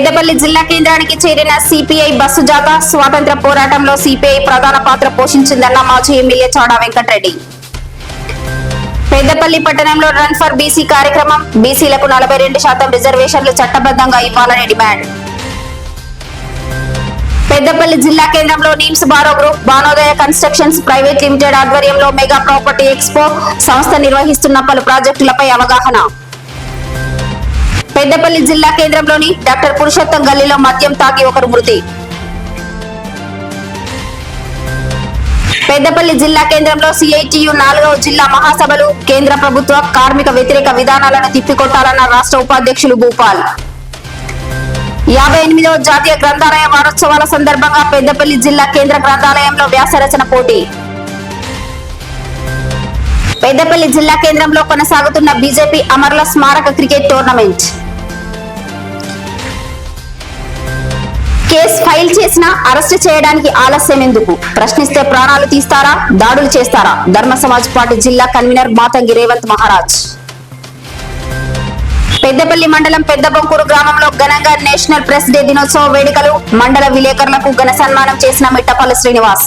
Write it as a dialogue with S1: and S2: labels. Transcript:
S1: పెద్దపల్లి జిల్లా కేంద్రానికి చేరిన సిపిఐ బస్సు జాత స్వాతంత్ర పోరాటంలో సిపిఐ ప్రధాన పాత్ర పోషించిందన్న మాజీ ఎమ్మెల్యే చాడా వెంకటరెడ్డి. పెద్దపల్లి పట్టణంలో రన్ ఫర్ బీసీ కార్యక్రమం బీసీలకు నలభై రెండు శాతం రిజర్వేషన్లు చట్టబద్ధంగా ఇవ్వాలని డిమాండ్. పెద్దపల్లి జిల్లా కేంద్రంలో నీమ్స్ బారో గ్రూప్ బానోదయ కన్స్ట్రక్షన్స్ ప్రైవేట్ లిమిటెడ్ ఆధ్వర్యంలో మెగా ప్రాపర్టీ ఎక్స్పో సంస్థ నిర్వహిస్తున్న పలు ప్రాజెక్టులపై అవగాహన. పెద్దపల్లి జిల్లా కేంద్రంలోని డాక్టర్ పురుషోత్తం గల్లీలో మద్యం తాగి ఒకరు మృతి. పెద్దపల్లి జిల్లా కేంద్రంలో సిఐటియు నాలుగవ జిల్లా మహాసభలు కేంద్ర ప్రభుత్వ కార్మిక వ్యతిరేక విధానాలను తిప్పికొట్టాలన్న రాష్ట్ర ఉపాధ్యక్షులు భూపాల్. యాభై ఎనిమిదవ జాతీయ గ్రంథాలయ వారోత్సవాల సందర్భంగా పెద్దపల్లి జిల్లా కేంద్ర గ్రంథాలయంలో వ్యాసరచన పోటీ. పెద్దపల్లి జిల్లా కేంద్రంలో కొనసాగుతున్న బీజేపీ అమరుల స్మారక క్రికెట్ టోర్నమెంట్. కేసు ఫైల్ చేసినా అరెస్ట్ చేయడానికి ఆలస్యం ఎందుకు? ప్రశ్నిస్తే ప్రాణాలు తీస్తారా? దాడులు చేస్తారా? ధర్మ సమాజ్ పార్టీ జిల్లా కన్వీనర్ మాతంగి రేవంత్ మహారాజ్. పెద్దపల్లి మండలం పెద్దబొంకూరు గ్రామంలో ఘనంగా నేషనల్ ప్రెస్ డే దినోత్సవ వేడుకలు మండల విలేకరులకు ఘన సన్మానం చేసిన మిట్టపల్లి శ్రీనివాస్.